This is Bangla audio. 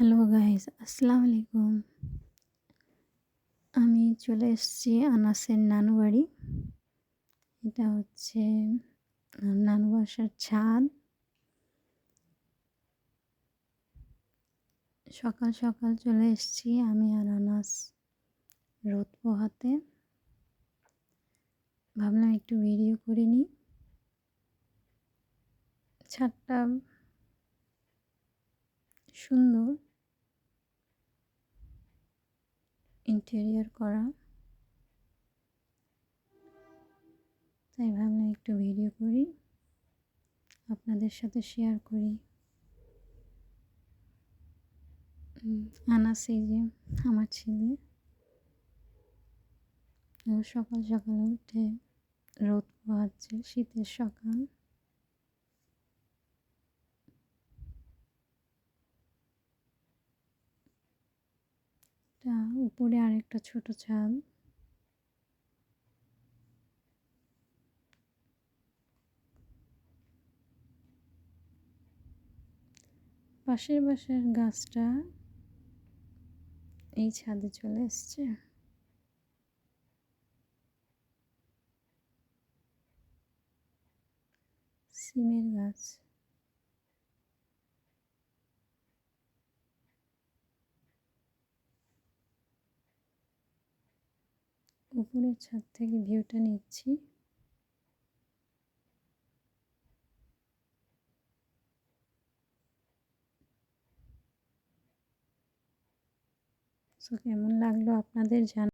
হ্যালো গাইজ আসসালামু আলাইকুম আমি চলে এসেছি আনাসের নানু বাড়ি। এটা হচ্ছে নানু বাসার ছাদ। সকাল সকাল চলে এসেছি আমি আর আনাস রোদ পোহাতে ভাবলাম একটু ভিডিও করে নিই। ছাদটা সুন্দর। ইন্টেরিয়ার করা। তাই ভাবলাম একটু ভিডিও করি, আপনাদের সাথে শেয়ার করি। আনাস যে, আমার ছেলে। সকাল সকাল উঠে রোদ পোহাচ্ছে শীতের সকাল। এটা উপরে আরেকটা ছোট ছাদ পাশের বাসার গাছটা এই ছাদে চলে এসছে। সিমের গাছ। উপরের ছাদ থেকে ভিউটা নিচ্ছি। সো কেমন লাগল আপনাদের জান